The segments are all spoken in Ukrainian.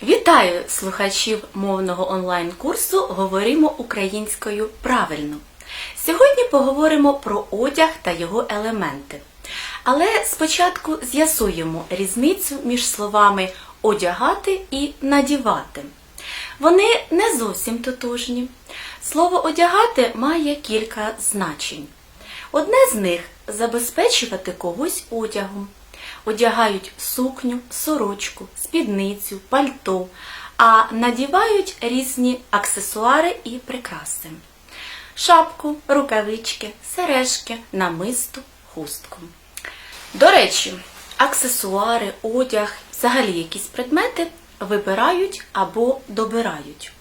Вітаю слухачів мовного онлайн-курсу Говоримо українською правильно. Сьогодні поговоримо про одяг та його елементи. Але спочатку з'ясуємо різницю між словами одягати і надівати. Вони не зовсім тотожні. Слово одягати має кілька значень. Одне з них забезпечувати когось одягом. Одягають сукню, сорочку, спідницю, пальто, а надівають різні аксесуари і прикраси. Шапку, рукавички, сережки, намисту, хустку. До речі, аксесуари, одяг, взагалі якісь предмети вибирають або добирають.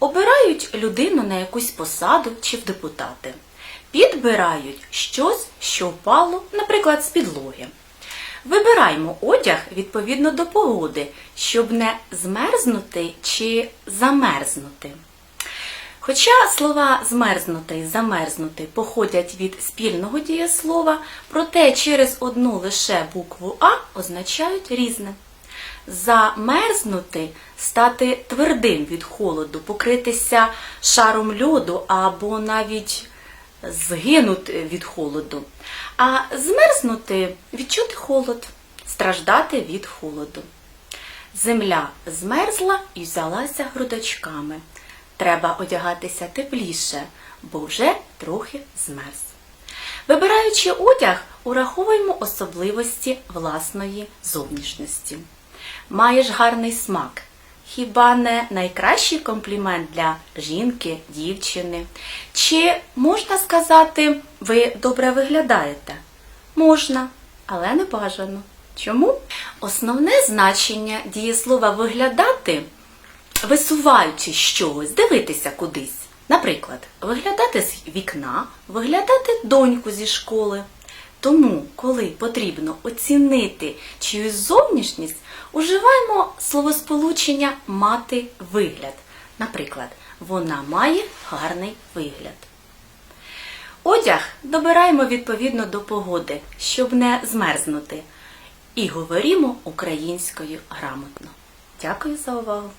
Обирають людину на якусь посаду чи в депутати. Підбирають щось, що впало, наприклад, з підлоги. Вибираємо одяг відповідно до погоди, щоб не змерзнути чи замерзнути. Хоча слова змерзнути і замерзнути походять від спільного дієслова, проте через одну лише букву А означають різне. Замерзнути стати твердим від холоду, покритися шаром льоду або навіть згинути від холоду. А змерзнути відчути холод, страждати від холоду. Земля змерзла і взялася грудочками. Треба одягатися тепліше, бо вже трохи змерз. Вибираючи одяг, ураховуємо особливості власної зовнішності. Маєш гарний смак. Хіба не найкращий комплімент для жінки, дівчини? Чи можна сказати, ви добре виглядаєте? Можна, але не бажано. Чому? Основне значення дієслова виглядати, висуваючи щось, дивитися кудись. Наприклад, виглядати з вікна, виглядати доньку зі школи. Тому, коли потрібно оцінити чиюсь зовнішність, уживаємо словосполучення мати вигляд. Наприклад, вона має гарний вигляд. Одяг добираємо відповідно до погоди, щоб не змерзнути. І говоримо українською грамотно. Дякую за увагу!